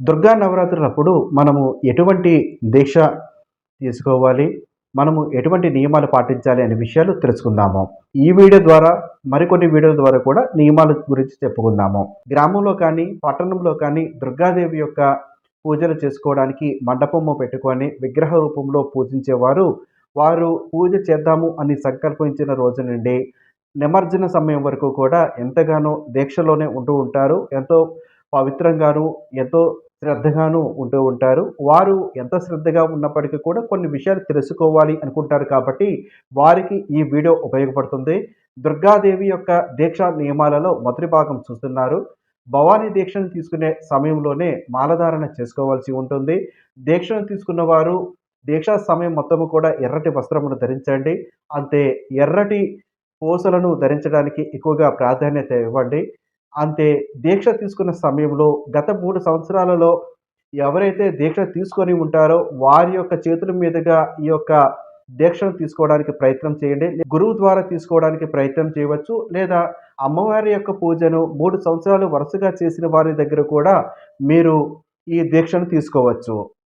దుర్గా నవరాత్రులప్పుడు మనము ఎటువంటి దీక్ష తీసుకోవాలి? మనము ఎటువంటి నియమాలు పాటించాలి అనే విషయాలు తెలుసుకుందాము. ఈ వీడియో ద్వారా మరికొన్ని వీడియోల ద్వారా కూడా నియమాల గురించి చెప్పుకుందాము. గ్రామంలో కానీ పట్టణంలో కానీ దుర్గాదేవి యొక్క పూజలు చేసుకోవడానికి మండపము పెట్టుకొని విగ్రహ రూపంలో పూజించేవారు వారు పూజ చేద్దాము అని సంకల్పించిన రోజు నుండి నిమజ్జన సమయం వరకు కూడా ఎంతగానో దీక్షలోనే ఉంటూ ఉంటారు. ఎంతో పవిత్రంగాను ఎంతో శ్రద్ధగాను ఉంటూ ఉంటారు. వారు ఎంత శ్రద్ధగా ఉన్నప్పటికీ కూడా కొన్ని విషయాలు తెలుసుకోవాలి అనుకుంటారు కాబట్టి వారికి ఈ వీడియో ఉపయోగపడుతుంది. దుర్గాదేవి యొక్క దీక్షా నియమాలలో మొదటి భాగం చూస్తున్నారు. భవానీ దీక్షను తీసుకునే సమయంలోనే మాలధారణ చేసుకోవాల్సి ఉంటుంది. దీక్షను తీసుకున్న వారు దీక్షా సమయం మొత్తము కూడా ఎర్రటి వస్త్రమును ధరించండి. అంతే ఎర్రటి పూసలను ధరించడానికి ఎక్కువగా ప్రాధాన్యత ఇవ్వండి. అంతే దీక్ష తీసుకున్న సమయంలో గత మూడు సంవత్సరాలలో ఎవరైతే దీక్ష తీసుకొని ఉంటారో వారి యొక్క చేతుల మీదుగా ఈ యొక్క దీక్షను తీసుకోవడానికి ప్రయత్నం చేయండి. గురువు ద్వారా తీసుకోవడానికి ప్రయత్నం చేయవచ్చు. లేదా అమ్మవారి యొక్క పూజను మూడు సంవత్సరాలు వరుసగా చేసిన వారి దగ్గర కూడా మీరు ఈ దీక్షను తీసుకోవచ్చు.